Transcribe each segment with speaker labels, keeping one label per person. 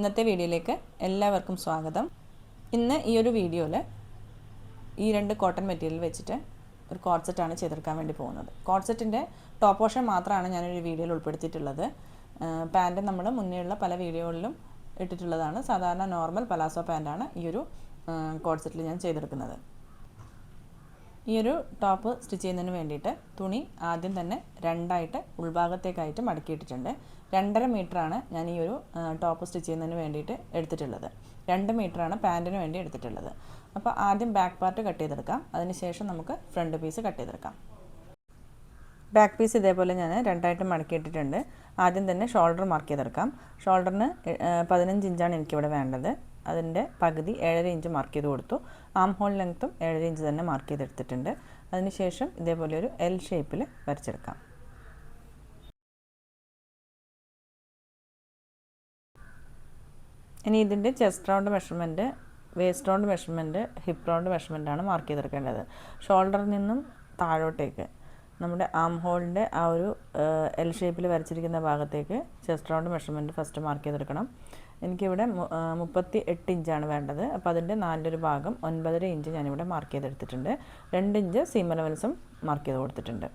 Speaker 1: ഇന്നത്തെ വീഡിയോയിലേക്ക് എല്ലാവർക്കും സ്വാഗതം. ഇന്ന് ഈ ഒരു വീഡിയോയിൽ ഈ രണ്ട് കോട്ടൺ മെറ്റീരിയൽ വെച്ചിട്ട് ഒരു കോഡ്സെറ്റാണ് സെറ്റാണ് ചെയ്തെടുക്കാൻ വേണ്ടി പോകുന്നത്. കോഡ്സെറ്റിന്റെ ടോപ്പ് പോർഷൻ മാത്രമാണ് ഞാനൊരു വീഡിയോയിൽ ഉൾപ്പെടുത്തിയിട്ടുള്ളത്. പാന്റ് നമ്മൾ മുന്നേയുള്ള പല വീഡിയോകളിലും ഇട്ടിട്ടുള്ളതാണ്. സാധാരണ നോർമൽ പലാസോ പാന്റാണ് ഈ ഒരു കോഡ്സെറ്റിൽ ഞാൻ ചെയ്തെടുക്കുന്നത്. ഈ ഒരു ടോപ്പ് സ്റ്റിച്ച് ചെയ്യുന്നതിന് വേണ്ടിയിട്ട് തുണി ആദ്യം തന്നെ രണ്ടായിട്ട് ഉൾഭാഗത്തേക്കായിട്ട് മടക്കിയിട്ടിട്ടുണ്ട്. രണ്ടര മീറ്ററാണ് ഞാൻ ഈ ഒരു ടോപ്പ് സ്റ്റിച്ച് ചെയ്യുന്നതിന് വേണ്ടിയിട്ട് എടുത്തിട്ടുള്ളത്. രണ്ട് മീറ്ററാണ് പാന്റിന് വേണ്ടി എടുത്തിട്ടുള്ളത്. അപ്പോൾ ആദ്യം ബാക്ക് പാർട്ട് കട്ട് ചെയ്തെടുക്കാം. അതിനുശേഷം നമുക്ക് ഫ്രണ്ട് പീസ് കട്ട് ചെയ്തെടുക്കാം. ബാക്ക് പീസ് ഇതേപോലെ ഞാൻ രണ്ടായിട്ട് മടക്കിയിട്ടിട്ടുണ്ട്. ആദ്യം തന്നെ ഷോൾഡർ മാർക്ക് ചെയ്തെടുക്കാം. ഷോൾഡറിന് പതിനഞ്ച് ഇഞ്ചാണ് എനിക്കിവിടെ വേണ്ടത്. അതിന്റെ പകുതി ഏഴര ഇഞ്ച് മാർക്ക് ചെയ്ത് കൊടുത്തു. ആം ഹോൾ ലെങ്ത്തും ഏഴര ഇഞ്ച് തന്നെ മാർക്ക് ചെയ്തെടുത്തിട്ടുണ്ട്. അതിനുശേഷം ഇതേപോലെ ഒരു എൽ ഷേപ്പിൽ വരച്ചെടുക്കാം. ഇനി ഇതിന്റെ chest round measurement waist round measurement hip round ആണ് മാർക്ക് ചെയ്തെടുക്കേണ്ടത്. ഷോൾഡറിൽ നിന്നും താഴോട്ടേക്ക് നമ്മുടെ ആം ഹോളിന്റെ ആ ഒരു എൽ ഷേപ്പിൽ വരച്ചിരിക്കുന്ന ഭാഗത്തേക്ക് chest round measurement first mark ചെയ്തെടുക്കണം. എനിക്കിവിടെ മുപ്പത്തി എട്ട് ഇഞ്ചാണ് വേണ്ടത്. അപ്പോൾ അതിന്റെ നാലൊരു ഭാഗം ഒൻപതര ഇഞ്ച് ഞാനിവിടെ മാർക്ക് ചെയ്തെടുത്തിട്ടുണ്ട്. രണ്ട് ഇഞ്ച് സീമ ലെവൽസും മാർക്ക് ചെയ്ത് കൊടുത്തിട്ടുണ്ട്.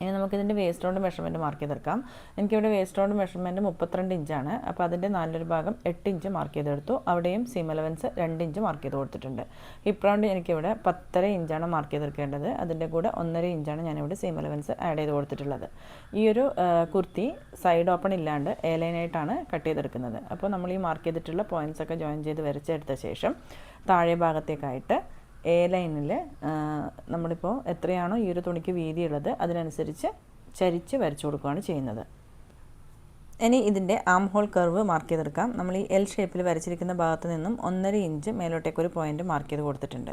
Speaker 1: ഇനി നമുക്കിതിന്റെ വേസ്റ്റ് റൗണ്ട് മെഷർമെന്റ് മാർക്ക് ചെയ്തെടുക്കാം. എനിക്കിവിടെ വേസ്റ്റ് റൗണ്ട് മെഷർമെന്റ് മുപ്പത്തിരണ്ട് ഇഞ്ചാണ് അപ്പോൾ അതിന്റെ നാലൊരു ഭാഗം എട്ട് ഇഞ്ച് മാർക്ക് ചെയ്തെടുത്തു. അവിടെയും സീം അലവൻസ് രണ്ട് ഇഞ്ച് മാർക്ക് ചെയ്ത് കൊടുത്തിട്ടുണ്ട്. ഹിപ്പ് റൗണ്ട് എനിക്കിവിടെ പത്തര ഇഞ്ചാണ് മാർക്ക് ചെയ്തെടുക്കേണ്ടത്. അതിന്റെ കൂടെ ഒന്നര ഇഞ്ചാണ് ഞാനിവിടെ സീം അലവൻസ് ആഡ് ചെയ്ത് കൊടുത്തിട്ടുള്ളത്. ഈ ഒരു കുർത്തി സൈഡ് ഓപ്പൺ ഇല്ലാണ്ട് എ ലൈനായിട്ടാണ് കട്ട് ചെയ്തെടുക്കുന്നത്. അപ്പോൾ നമ്മൾ ഈ മാർക്ക് ചെയ്തിട്ടുള്ള പോയിന്റ്സ് ഒക്കെ ജോയിൻ ചെയ്ത് വരച്ചെടുത്ത ശേഷം താഴെ ഭാഗത്തേക്കായിട്ട് എ ലൈനിൽ നമ്മളിപ്പോൾ എത്രയാണോ ഈ ഒരു തുണിക്ക് വീതിയുള്ളത് അതിനനുസരിച്ച് ചരിച്ച് വരച്ചു കൊടുക്കുകയാണ് ചെയ്യുന്നത്. ഇനി ഇതിന്റെ ആം ഹോൾ കർവ് മാർക്ക് ചെയ്തെടുക്കാം. നമ്മൾ ഈ എൽ ഷേപ്പിൽ വരച്ചിരിക്കുന്ന ഭാഗത്ത് നിന്നും ഒന്നര ഇഞ്ച് മേലോട്ടേക്ക് ഒരു പോയിന്റ് മാർക്ക് ചെയ്ത് കൊടുത്തിട്ടുണ്ട്.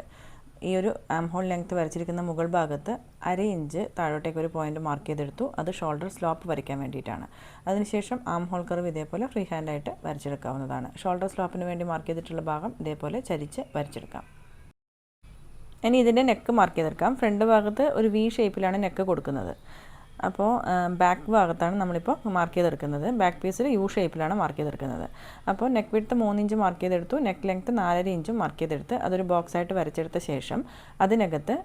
Speaker 1: ഈ ഒരു ആം ഹോൾ ലെങ്ത്ത് വരച്ചിരിക്കുന്ന മുകൾ ഭാഗത്ത് അര ഇഞ്ച് താഴോട്ടേക്ക് ഒരു പോയിന്റ് മാർക്ക് ചെയ്തെടുത്തു. അത് ഷോൾഡർ സ്ലോപ്പ് വരയ്ക്കാൻ വേണ്ടിയിട്ടാണ്. അതിനുശേഷം ആം ഹോൾ കർവ് ഇതേപോലെ ഫ്രീ ഹാൻഡായിട്ട് വരച്ചെടുക്കാവുന്നതാണ്. ഷോൾഡർ സ്ലോപ്പിന് വേണ്ടി മാർക്ക് ചെയ്തിട്ടുള്ള ഭാഗം ഇതേപോലെ ചരിച്ച് വരച്ചെടുക്കാം. ഇനി ഇതിന്റെ നെക്ക് മാർക്ക് ചെയ്തെടുക്കാം. ഫ്രണ്ട് ഭാഗത്ത് ഒരു വി ഷേപ്പിലാണ് നെക്ക് കൊടുക്കുന്നത്. അപ്പോൾ ബാക്ക് ഭാഗത്താണ് നമ്മളിപ്പോൾ മാർക്ക് ചെയ്തെടുക്കുന്നത്. ബാക്ക് പീസിൽ യു ഷേപ്പിലാണ് മാർക്ക് ചെയ്തെടുക്കുന്നത്. അപ്പോൾ നെക്ക് വിട്ട് മൂന്ന് ഇഞ്ച് മാർക്ക് ചെയ്തെടുത്തു. നെക്ക് ലെങ്ത്ത് നാലര ഇഞ്ചും മാർക്ക് ചെയ്തെടുത്ത് അതൊരു ബോക്സ് ആയിട്ട് വരച്ചെടുത്ത ശേഷം അതിനകത്ത്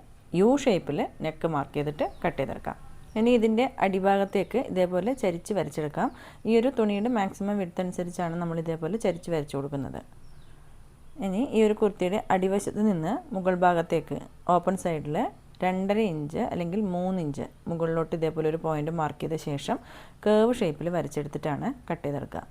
Speaker 1: യു ഷേപ്പിൽ നെക്ക് മാർക്ക് ചെയ്തിട്ട് കട്ട് ചെയ്തെടുക്കാം. ഇനി ഇതിന്റെ അടിഭാഗത്തേക്ക് ഇതേപോലെ ചരിച്ച് വരച്ചെടുക്കാം. ഈ ഒരു തുണിയുടെ മാക്സിമം വിടുത്തനുസരിച്ചാണ് നമ്മൾ ഇതേപോലെ ചരിച്ച് വരച്ചു കൊടുക്കുന്നത്. ഇനി ഈ ഒരു കുർത്തിയുടെ അടിവശത്ത് നിന്ന് മുകൾ ഭാഗത്തേക്ക് ഓപ്പൺ സൈഡിൽ രണ്ടര ഇഞ്ച് അല്ലെങ്കിൽ മൂന്ന് ഇഞ്ച് മുകളിലോട്ട് ഇതേപോലെ ഒരു പോയിന്റ് മാർക്ക് ചെയ്ത ശേഷം കേവ് ഷേപ്പിൽ വരച്ചെടുത്തിട്ടാണ് കട്ട് ചെയ്തെടുക്കുക.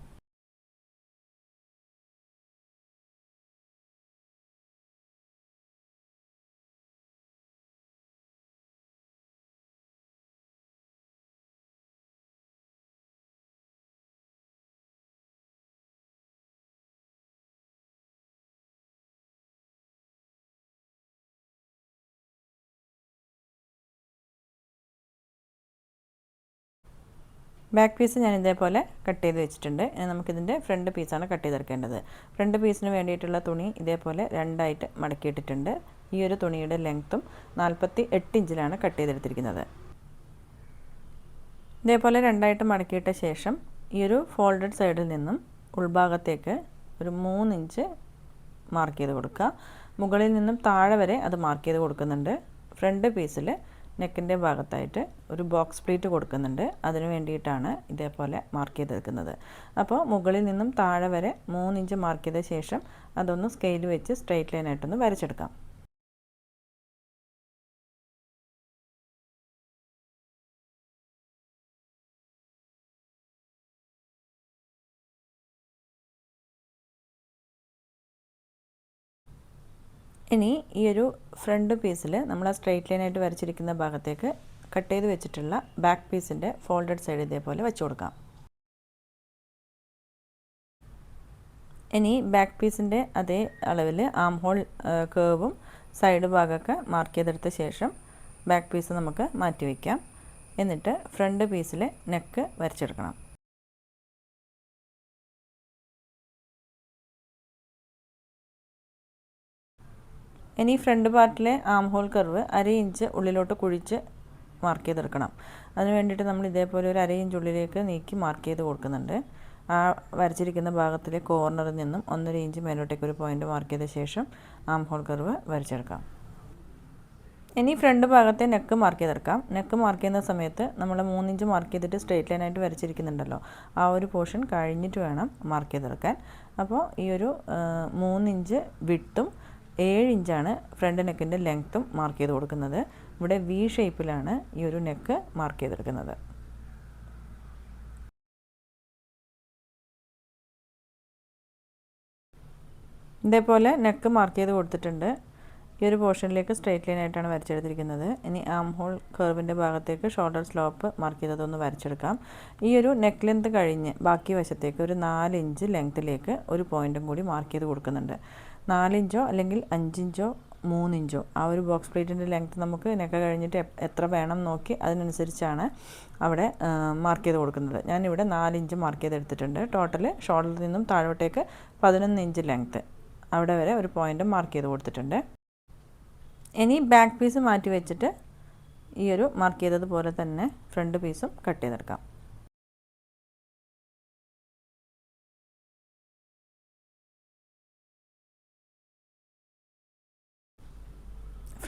Speaker 1: ബാക്ക് പീസ് ഞാൻ ഇതേപോലെ കട്ട് ചെയ്ത് വെച്ചിട്ടുണ്ട്. ഇനി നമുക്കിതിന്റെ ഫ്രണ്ട് പീസാണ് കട്ട് ചെയ്തെടുക്കേണ്ടത്. ഫ്രണ്ട് പീസിന് വേണ്ടിയിട്ടുള്ള തുണി ഇതേപോലെ രണ്ടായിട്ട് മടക്കിയിട്ടിട്ടുണ്ട്. ഈ ഒരു തുണിയുടെ ലെങ്ത്തും നാൽപ്പത്തി എട്ട് ഇഞ്ചിലാണ് കട്ട് ചെയ്തെടുത്തിരിക്കുന്നത്. ഇതേപോലെ രണ്ടായിട്ട് മടക്കിയിട്ട ശേഷം ഈ ഒരു ഫോൾഡഡ് സൈഡിൽ നിന്നും ഉൾഭാഗത്തേക്ക് ഒരു മൂന്നിഞ്ച് മാർക്ക് ചെയ്ത് കൊടുക്കുക. മുകളിൽ നിന്നും താഴെ വരെ അത് മാർക്ക് ചെയ്ത് കൊടുക്കുന്നുണ്ട്. ഫ്രണ്ട് പീസിൽ നെക്കിന്റെ ഭാഗത്തായിട്ട് ഒരു ബോക്സ് പ്ലീറ്റ് കൊടുക്കുന്നുണ്ട്. അതിന് വേണ്ടിയിട്ടാണ് ഇതേപോലെ മാർക്ക് ചെയ്തെടുക്കുന്നത്. അപ്പോൾ മുകളിൽ നിന്നും താഴെ വരെ മൂന്നിഞ്ച് മാർക്ക് ചെയ്ത ശേഷം അതൊന്ന് സ്കെയിൽ വെച്ച് സ്ട്രെയിറ്റ് ലൈനായിട്ടൊന്ന് വരച്ചെടുക്കാം. ഇനി ഈ ഒരു ഫ്രണ്ട് പീസിൽ നമ്മൾ ആ സ്ട്രെയിറ്റ് ലൈനായിട്ട് വരച്ചിരിക്കുന്ന ഭാഗത്തേക്ക് കട്ട് ചെയ്ത് വെച്ചിട്ടുള്ള ബാക്ക് പീസിന്റെ ഫോൾഡഡ് സൈഡ് ഇതേപോലെ വെച്ച് കൊടുക്കാം. ഇനി ബാക്ക് പീസിന്റെ അതേ അളവിൽ ആം ഹോൾ കേവും സൈഡ് ഭാഗമൊക്കെ മാർക്ക് ചെയ്തെടുത്ത ശേഷം ബാക്ക് പീസ് നമുക്ക് മാറ്റി വയ്ക്കാം. എന്നിട്ട് ഫ്രണ്ട് പീസിൽ നെക്ക് വരച്ചെടുക്കണം. ഇനി ഫ്രണ്ട് പാർട്ടിലെ ആം ഹോൾ കർവ് അര ഇഞ്ച് ഉള്ളിലോട്ട് കുഴിച്ച് മാർക്ക് ചെയ്തെടുക്കണം. അതിന് വേണ്ടിയിട്ട് നമ്മൾ ഇതേപോലെ ഒരു അര ഇഞ്ച് ഉള്ളിലേക്ക് നീക്കി മാർക്ക് ചെയ്ത് കൊടുക്കുന്നുണ്ട്. ആ വരച്ചിരിക്കുന്ന ഭാഗത്തിലെ കോർണറിൽ നിന്നും ഒന്നര ഇഞ്ച് മേലോട്ടേക്ക് ഒരു പോയിന്റ് മാർക്ക് ചെയ്ത ശേഷം ആം ഹോൾ കർവ് വരച്ചെടുക്കാം. ഇനി ഫ്രണ്ട് ഭാഗത്തെ നെക്ക് മാർക്ക് ചെയ്തെടുക്കാം. നെക്ക് മാർക്ക് ചെയ്യുന്ന സമയത്ത് നമ്മൾ മൂന്നിഞ്ച് മാർക്ക് ചെയ്തിട്ട് സ്ട്രേറ്റ് ലൈനായിട്ട് വരച്ചിരിക്കുന്നുണ്ടല്ലോ. ആ ഒരു പോർഷൻ കഴിഞ്ഞിട്ട് വേണം മാർക്ക് ചെയ്തെടുക്കാൻ. അപ്പോൾ ഈ ഒരു മൂന്നിഞ്ച് വിട്ടും ഏഴ് ഇഞ്ചാണ് ഫ്രണ്ട് നെക്കിന്റെ ലെങ്ത്തും മാർക്ക് ചെയ്ത് കൊടുക്കുന്നത്. ഇവിടെ വി ഷേപ്പിലാണ് ഈ ഒരു നെക്ക് മാർക്ക് ചെയ്തെടുക്കുന്നത്. ഇതേപോലെ നെക്ക് മാർക്ക് ചെയ്ത് കൊടുത്തിട്ടുണ്ട്. ഈ ഒരു പോർഷനിലേക്ക് സ്ട്രെയിറ്റ് ലൈൻ ആയിട്ടാണ് വരച്ചെടുത്തിരിക്കുന്നത്. ഇനി ആം ഹോൾ കർവിന്റെ ഭാഗത്തേക്ക് ഷോൾഡർ സ്ലോപ്പ് മാർക്ക് ചെയ്തതൊന്ന് വരച്ചെടുക്കാം. ഈ ഒരു നെക്ക് ലെങ്ത് കഴിഞ്ഞ് ബാക്കി വശത്തേക്ക് ഒരു നാല് ഇഞ്ച് ലെങ്ത്തിലേക്ക് ഒരു പോയിന്റും കൂടി മാർക്ക് ചെയ്ത് കൊടുക്കുന്നുണ്ട്. നാലിഞ്ചോ അല്ലെങ്കിൽ അഞ്ചിഞ്ചോ മൂന്നിഞ്ചോ ആ ഒരു ബോക്സ് പ്ലേറ്റിന്റെ ലെങ്ത് നമുക്ക് ഇതിനൊക്കെ കഴിഞ്ഞിട്ട് എത്ര വേണം നോക്കി അതിനനുസരിച്ചാണ് അവിടെ മാർക്ക് ചെയ്ത് കൊടുക്കുന്നത്. ഞാനിവിടെ നാലിഞ്ച് മാർക്ക് ചെയ്തെടുത്തിട്ടുണ്ട് ടോട്ടൽ ഷോൾഡറിൽ നിന്നും താഴോട്ടേക്ക് പതിനൊന്ന് ഇഞ്ച് ലെങ്ത്ത് അവിടെ വരെ ഒരു പോയിന്റ് മാർക്ക് ചെയ്ത് കൊടുത്തിട്ടുണ്ട്. ഇനി ബാക്ക് പീസ് മാറ്റി വെച്ചിട്ട് ഈ ഒരു മാർക്ക് ചെയ്തതുപോലെ തന്നെ ഫ്രണ്ട് പീസും കട്ട് ചെയ്തെടുക്കാം.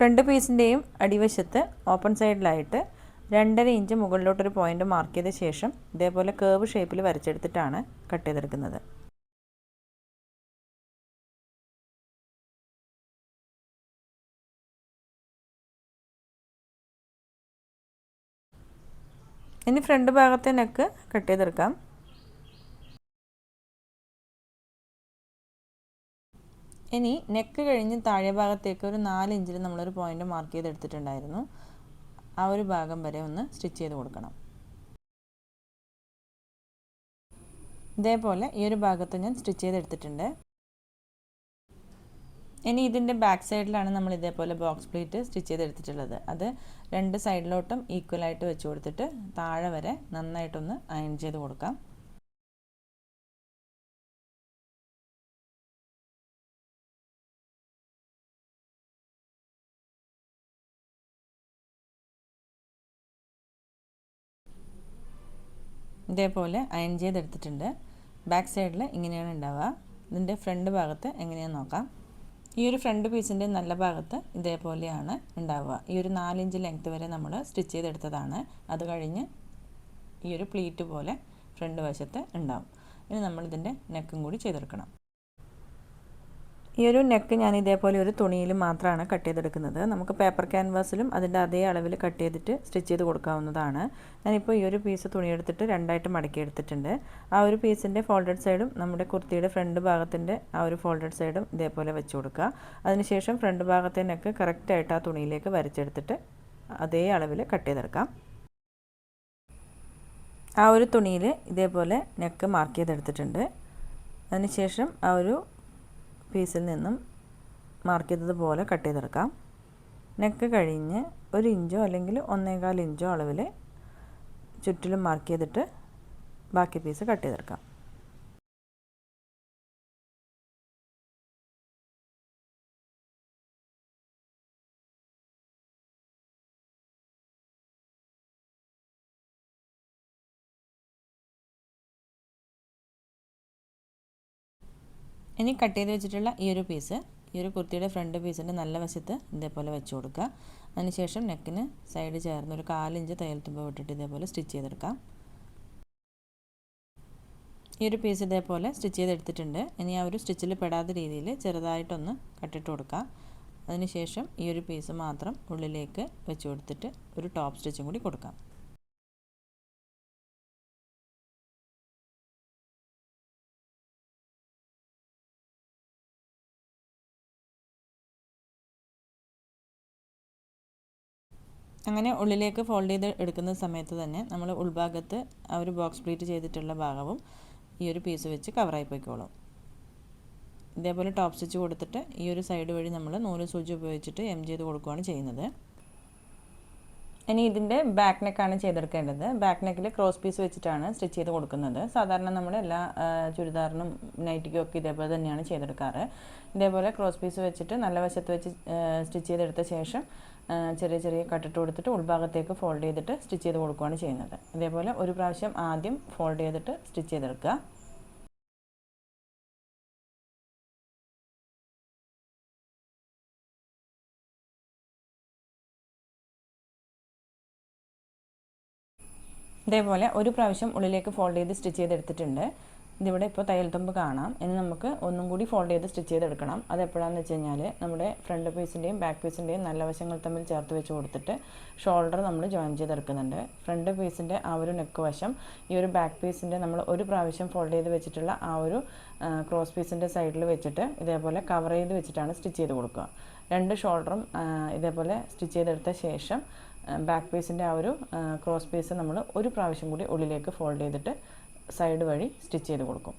Speaker 1: ഫ്രണ്ട് പീസിന്റെയും അടിവശത്ത് ഓപ്പൺ സൈഡിലായിട്ട് രണ്ടര ഇഞ്ച് മുകളിലോട്ടൊരു പോയിന്റ് മാർക്ക് ചെയ്ത ശേഷം ഇതേപോലെ കേവ് ഷേപ്പിൽ വരച്ചെടുത്തിട്ടാണ് കട്ട് ചെയ്തെടുക്കുന്നത്. ഇനി ഫ്രണ്ട് ഭാഗത്തെ നെക്ക് കട്ട് ചെയ്തെടുക്കാം. ഇനി നെക്ക് കഴിഞ്ഞ് താഴെ ഭാഗത്തേക്ക് ഒരു നാല് ഇഞ്ചിൽ നമ്മളൊരു പോയിന്റ് മാർക്ക് ചെയ്തെടുത്തിട്ടുണ്ടായിരുന്നു. ആ ഒരു ഭാഗം വരെ ഒന്ന് സ്റ്റിച്ച് ചെയ്ത് കൊടുക്കണം. ഇതേപോലെ ഈ ഒരു ഭാഗത്ത് ഞാൻ സ്റ്റിച്ച് ചെയ്തെടുത്തിട്ടുണ്ട്. ഇനി ഇതിന്റെ ബാക്ക് സൈഡിലാണ് നമ്മൾ ഇതേപോലെ ബോക്സ് പ്ലേറ്റ് സ്റ്റിച്ച് ചെയ്തെടുത്തിട്ടുള്ളത്. അത് രണ്ട് സൈഡിലോട്ടും ഈക്വലായിട്ട് വെച്ച് കൊടുത്തിട്ട് താഴെ വരെ നന്നായിട്ടൊന്ന് അയൺ ചെയ്ത് കൊടുക്കാം. ഇതേപോലെ അയൺ ചെയ്തെടുത്തിട്ടുണ്ട്. ബാക്ക് സൈഡിൽ ഇങ്ങനെയാണ് ഉണ്ടാവുക ഇതിന്റെ ഫ്രണ്ട് ഭാഗത്ത് എങ്ങനെയാണെന്ന് നോക്കാം. ഈ ഒരു ഫ്രണ്ട് പീസിന്റെ നല്ല ഭാഗത്ത് ഇതേപോലെയാണ് ഉണ്ടാവുക ഈ ഒരു നാലിഞ്ച് ലെങ്ത്ത് വരെ നമ്മൾ സ്റ്റിച്ച് ചെയ്തെടുത്തതാണ്. അത് കഴിഞ്ഞ് ഈ ഒരു പ്ലീറ്റ് പോലെ ഫ്രണ്ട് വശത്ത് ഉണ്ടാവും ഇനി നമ്മളിതിന്റെ നെക്കും കൂടി ചെയ്തെടുക്കണം. ഈ ഒരു നെക്ക് ഞാൻ ഇതേപോലെ ഒരു തുണിയിൽ മാത്രമാണ് കട്ട് ചെയ്തെടുക്കുന്നത്. നമുക്ക് പേപ്പർ ക്യാൻവാസിലും അതിന്റെ അതേ അളവിൽ കട്ട് ചെയ്തിട്ട് സ്റ്റിച്ച് ചെയ്ത് കൊടുക്കാവുന്നതാണ്. ഞാനിപ്പോൾ ഈ ഒരു പീസ് തുണി എടുത്തിട്ട് രണ്ടായിട്ട് മടക്കി എടുത്തിട്ടുണ്ട്. ആ ഒരു പീസിന്റെ ഫോൾഡഡ് സൈഡും നമ്മുടെ കുർത്തിയുടെ ഫ്രണ്ട് ഭാഗത്തിന്റെ ആ ഒരു ഫോൾഡഡ് സൈഡും ഇതേപോലെ വെച്ച് കൊടുക്കുക. അതിനുശേഷം ഫ്രണ്ട് ഭാഗത്തെ നെക്ക് കറക്റ്റായിട്ട് ആ തുണിയിലേക്ക് വരച്ചെടുത്തിട്ട് അതേ അളവിൽ കട്ട് ചെയ്തെടുക്കാം. ആ ഒരു തുണിയിൽ ഇതേപോലെ നെക്ക് മാർക്ക് ചെയ്തെടുത്തിട്ടുണ്ട്. അതിനുശേഷം ആ ഒരു പീസിൽ നിന്നും മാർക്ക് ചെയ്തതുപോലെ കട്ട് ചെയ്തെടുക്കാം. നെക്ക് കഴിഞ്ഞ് ഒരു ഇഞ്ചോ അല്ലെങ്കിൽ ഒന്നേകാൽ ഇഞ്ചോ അളവിൽ ചുറ്റിലും മാർക്ക് ചെയ്തിട്ട് ബാക്കി പീസ് കട്ട് ചെയ്തെടുക്കാം. ഇനി കട്ട് ചെയ്ത് വെച്ചിട്ടുള്ള ഈ ഒരു പീസ് ഈ ഒരു കുർത്തിയുടെ ഫ്രണ്ട് പീസിന്റെ നല്ല വശത്ത് ഇതേപോലെ വെച്ച് കൊടുക്കുക. അതിനുശേഷം നെക്കിന് സൈഡ് ചേർന്ന് ഒരു കാലിഞ്ച് തയ്യൽ തുമ്പ് വിട്ടിട്ട് ഇതേപോലെ സ്റ്റിച്ച് ചെയ്തെടുക്കാം. ഈ ഒരു പീസ് ഇതേപോലെ സ്റ്റിച്ച് ചെയ്തെടുത്തിട്ടുണ്ട്. ഇനി ആ ഒരു സ്റ്റിച്ചിൽ പെടാത്ത രീതിയിൽ ചെറുതായിട്ടൊന്ന് കട്ടിട്ട് കൊടുക്കാം. അതിനുശേഷം ഈ ഒരു പീസ് മാത്രം ഉള്ളിലേക്ക് വെച്ച് കൊടുത്തിട്ട് ഒരു ടോപ്പ് സ്റ്റിച്ചും കൂടി കൊടുക്കാം. അങ്ങനെ ഉള്ളിലേക്ക് ഫോൾഡ് ചെയ്ത് എടുക്കുന്ന സമയത്ത് തന്നെ നമ്മൾ ഉൾഭാഗത്ത് ആ ഒരു ബോക്സ് പ്ലീറ്റ് ചെയ്തിട്ടുള്ള ഭാഗവും ഈ ഒരു പീസ് വെച്ച് കവറായി പോയിക്കോളും. ഇതേപോലെ ടോപ്പ് സ്റ്റിച്ച് കൊടുത്തിട്ട് ഈ ഒരു സൈഡ് വഴി നമ്മൾ നൂൽ സൂചി ഉപയോഗിച്ചിട്ട് എം ചെയ്ത് കൊടുക്കുകയാണ് ചെയ്യുന്നത്. ഇനി ഇതിന്റെ ബാക്ക് നെക്കാണ് ചെയ്തെടുക്കേണ്ടത്. ബാക്ക് നെക്കിൽ ക്രോസ് പീസ് വെച്ചിട്ടാണ് സ്റ്റിച്ച് ചെയ്ത് കൊടുക്കുന്നത്. സാധാരണ നമ്മൾ എല്ലാ ചുരിദാറിനും നൈറ്റിക്കും ഒക്കെ ഇതേപോലെ തന്നെയാണ് ചെയ്തെടുക്കാറ്. ഇതേപോലെ ക്രോസ് പീസ് വെച്ചിട്ട് നല്ല വശത്ത് വെച്ച് സ്റ്റിച്ച് ചെയ്തെടുത്ത ശേഷം ചെറിയ ചെറിയ കട്ടിട്ട് കൊടുത്തിട്ട് ഉൾഭാഗത്തേക്ക് ഫോൾഡ് ചെയ്തിട്ട് സ്റ്റിച്ച് ചെയ്ത് കൊടുക്കുകയാണ് ചെയ്യുന്നത്. ഇതേപോലെ ഒരു പ്രാവശ്യം ആദ്യം ഫോൾഡ് ചെയ്തിട്ട് സ്റ്റിച്ച് ചെയ്തെടുക്കുക. ഇതേപോലെ ഒരു പ്രാവശ്യം ഉള്ളിലേക്ക് ഫോൾഡ് ചെയ്ത് സ്റ്റിച്ച് ചെയ്തെടുത്തിട്ടുണ്ട്. ഇതിവിടെ ഇപ്പോൾ തയ്യൽ തുമ്പ് കാണാം. ഇനി നമുക്ക് ഒന്നും കൂടി ഫോൾഡ് ചെയ്ത് സ്റ്റിച്ച് ചെയ്തെടുക്കണം. അത് എപ്പോഴാണെന്ന് വെച്ച് കഴിഞ്ഞാൽ നമ്മുടെ ഫ്രണ്ട് പീസിന്റെയും ബാക്ക് പീസിന്റെയും നല്ല വശങ്ങൾ തമ്മിൽ ചേർത്ത് വെച്ച് കൊടുത്തിട്ട് ഷോൾഡർ നമ്മൾ ജോയിൻ ചെയ്തെടുക്കുന്നുണ്ട്. ഫ്രണ്ട് പീസിന്റെ ആ ഒരു നെക്ക് വശം ഈ ഒരു ബാക്ക് പീസിന്റെ നമ്മൾ ഒരു പ്രാവശ്യം ഫോൾഡ് ചെയ്ത് വെച്ചിട്ടുള്ള ആ ഒരു ക്രോസ് പീസിന്റെ സൈഡിൽ വെച്ചിട്ട് ഇതേപോലെ കവർ ചെയ്ത് വെച്ചിട്ടാണ് സ്റ്റിച്ച് ചെയ്ത് കൊടുക്കുക. രണ്ട് ഷോൾഡറും ഇതേപോലെ സ്റ്റിച്ച് ചെയ്തെടുത്ത ശേഷം ബാക്ക് പീസിന്റെ ആ ഒരു ക്രോസ് പീസ് നമ്മൾ ഒരു പ്രാവശ്യം കൂടി ഉള്ളിലേക്ക് ഫോൾഡ് ചെയ്തിട്ട് സൈഡ് വഴി സ്റ്റിച്ച് ചെയ്ത് കൊടുക്കും.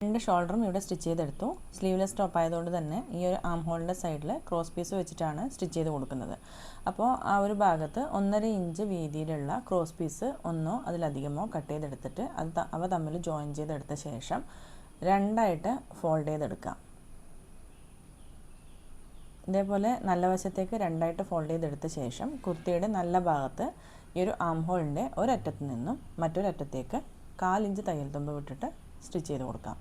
Speaker 1: രണ്ട് ഷോൾഡറും ഇവിടെ സ്റ്റിച്ച് ചെയ്തെടുത്തു. സ്ലീവ്ലെസ് ടോപ്പ് ആയതുകൊണ്ട് തന്നെ ഈ ഒരു ആം ഹോളിന്റെ സൈഡിൽ ക്രോസ് പീസ് വെച്ചിട്ടാണ് സ്റ്റിച്ച് ചെയ്ത് കൊടുക്കുന്നത്. അപ്പോൾ ആ ഒരു ഭാഗത്ത് ഒന്നര ഇഞ്ച് വീതിയിലുള്ള ക്രോസ് പീസ് ഒന്നോ അതിലധികമോ കട്ട് ചെയ്തെടുത്തിട്ട് അത് അവ തമ്മിൽ ജോയിൻ ചെയ്തെടുത്ത ശേഷം രണ്ടായിട്ട് ഫോൾഡ് ചെയ്തെടുക്കാം. ഇതേപോലെ നല്ല വശത്തേക്ക് രണ്ടായിട്ട് ഫോൾഡ് ചെയ്തെടുത്ത ശേഷം കുർത്തിയുടെ നല്ല ഭാഗത്ത് ഈ ഒരു ആം ഹോളിന്റെ ഒരറ്റത്ത് നിന്നും മറ്റൊരറ്റത്തേക്ക് കാലിഞ്ച് തയ്യൽ തുമ്പ് വിട്ടിട്ട് സ്റ്റിച്ച് ചെയ്ത് കൊടുക്കാം.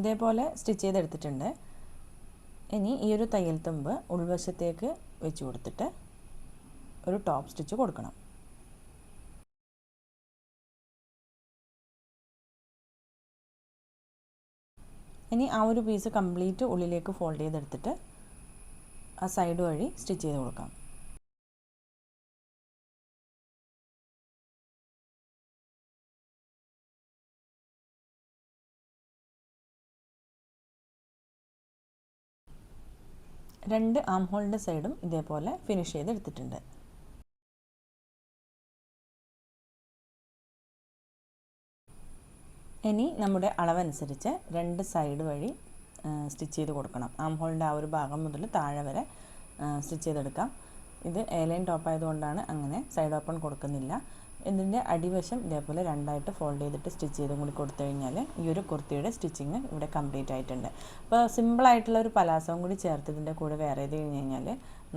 Speaker 1: ഇതേപോലെ സ്റ്റിച്ച് ചെയ്തെടുത്തിട്ടുണ്ട്. ഇനി ഈ ഒരു തയ്യൽ തുമ്പ് ഉൾവശത്തേക്ക് വെച്ച് കൊടുത്തിട്ട് ഒരു ടോപ്പ് സ്റ്റിച്ച് കൊടുക്കണം. ഇനി ആ ഒരു പീസ് കംപ്ലീറ്റ് ഉള്ളിലേക്ക് ഫോൾഡ് ചെയ്തെടുത്തിട്ട് ആ സൈഡ് വഴി സ്റ്റിച്ച് ചെയ്ത് കൊടുക്കാം. രണ്ട് ആം ഹോളിന്റെ സൈഡും ഇതേപോലെ ഫിനിഷ് ചെയ്തെടുത്തിട്ടുണ്ട്. ഇനി നമ്മുടെ അളവനുസരിച്ച് രണ്ട് സൈഡ് വഴി സ്റ്റിച്ച് ചെയ്ത് കൊടുക്കണം. ആം ഹോളിന്റെ ആ ഒരു ഭാഗം മുതൽ താഴെ വരെ സ്റ്റിച്ച് ചെയ്തെടുക്കാം. ഇത് എയർലൈൻ ടോപ്പ് ആയതുകൊണ്ടാണ് അങ്ങനെ സൈഡ് ഓപ്പൺ കൊടുക്കുന്നില്ല. ഇതിന്റെ അടിവശം ഇതേപോലെ രണ്ടായിട്ട് ഫോൾഡ് ചെയ്തിട്ട് സ്റ്റിച്ച് ചെയ്തും കൂടി കൊടുത്തു കഴിഞ്ഞാൽ ഈ ഒരു കുർത്തിയുടെ സ്റ്റിച്ചിങ് ഇവിടെ കംപ്ലീറ്റ് ആയിട്ടുണ്ട്. അപ്പോൾ സിമ്പിളായിട്ടുള്ള ഒരു പലാസവും കൂടി ചേർത്ത് ഇതിന്റെ കൂടെ വേറെ ചെയ്ത് കഴിഞ്ഞ് കഴിഞ്ഞാൽ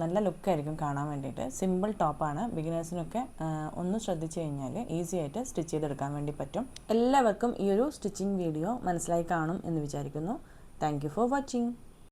Speaker 1: നല്ല ലുക്കായിരിക്കും കാണാൻ വേണ്ടിയിട്ട്. സിമ്പിൾ ടോപ്പാണ് ബിഗിനേഴ്സിനൊക്കെ ഒന്ന് ശ്രദ്ധിച്ചു കഴിഞ്ഞാൽ ഈസി ആയിട്ട് സ്റ്റിച്ച് ചെയ്തെടുക്കാൻ വേണ്ടി പറ്റും. എല്ലാവർക്കും ഈ ഒരു സ്റ്റിച്ചിങ് വീഡിയോ മനസ്സിലായി കാണും എന്ന് വിചാരിക്കുന്നു. Thank for watching